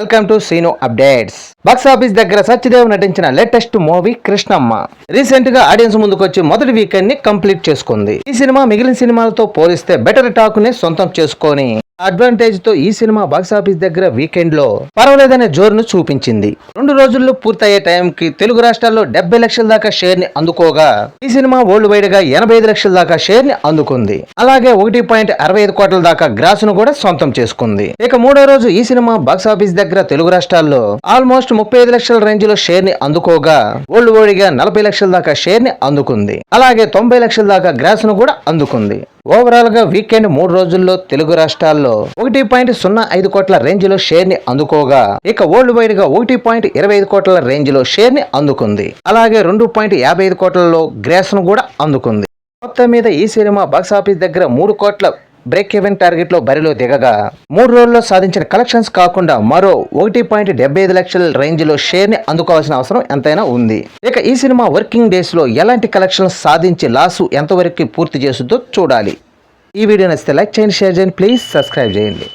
Welcome to Seenu updates box office దగ్గర సత్యదేవ్ నటించిన latest movie Krishnamma. రీసెంట్గా ఆడియన్స్ ముందుకు వచ్చి మొదటి వీకెండ్ని కంప్లీట్ చేసుకుంది. ఈ సినిమా మిగిలిన సినిమాలతో పోలిస్తే బెటర్ టాక్ని సొంతం చేసుకొని అడ్వాంటేజ్తో ఈ సినిమా బాక్స్ ఆఫీస్ దగ్గర వీకెండ్లో పర్వాలేదనే జోరును చూపించింది. రెండు రోజుల్లో పూర్తయ్యే టైంకి తెలుగు రాష్ట్రాల్లో డెబ్బై లక్షల దాకా షేర్ని అందుకోగా ఈ సినిమా వరల్డ్ వైడ్గా ఎనభై ఐదు లక్షల దాకా షేర్ని అందుకుంది. అలాగే ఒకటి పాయింట్ అరవై ఐదు కోట్ల దాకా గ్రాస్ను కూడా సొంతం చేసుకుంది. ఇక మూడో రోజు ఈ సినిమా బాక్స్ ఆఫీస్ దగ్గర తెలుగు రాష్ట్రాల్లో ఆల్మోస్ట్ ముప్పై ఐదు లక్షల రేంజ్లో షేర్ని అందుకోగా వరల్డ్ వైడ్గా నలభై లక్షల దాకా షేర్ని అందుకుంది. అలాగే తొంభై లక్షల దాకా గ్రాస్ను కూడా అందుకుంది. ఓవరాల్గా వీకెండ్ మూడు రోజుల్లో తెలుగు రాష్ట్రాల్లో ఒకటి పాయింట్ సున్నా ఐదు కోట్ల రేంజ్లో షేర్ని అందుకోగా ఇక వరల్డ్ వైడ్గా ఒకటి పాయింట్ ఇరవై ఐదు కోట్ల రేంజ్లో షేర్ని అందుకుంది. అలాగే రెండు పాయింట్ యాభై ఐదు కోట్లలో గ్రాస్ను కూడా అందుకుంది. మొత్తం మీద ఈ సినిమా బాక్స్ ఆఫీస్ దగ్గర మూడు కోట్ల బ్రేక్ ఈవెన్ టార్గెట్లో బరిలో దిగగా మూడు రోజుల్లో సాధించిన కలెక్షన్స్ కాకుండా మరో ఒకటి పాయింట్ డెబ్బై ఐదు లక్షల రేంజ్లో షేర్ని అందుకోవాల్సిన అవసరం ఎంతైనా ఉంది. ఇక ఈ సినిమా వర్కింగ్ డేస్లో ఎలాంటి కలెక్షన్స్ సాధించి లాసు ఎంతవరకు పూర్తి చేస్తుందో చూడాలి. ఈ వీడియో నచ్చితే లైక్ చేయండి షేర్ చేయండి ప్లీజ్ సబ్స్క్రైబ్ చేయండి.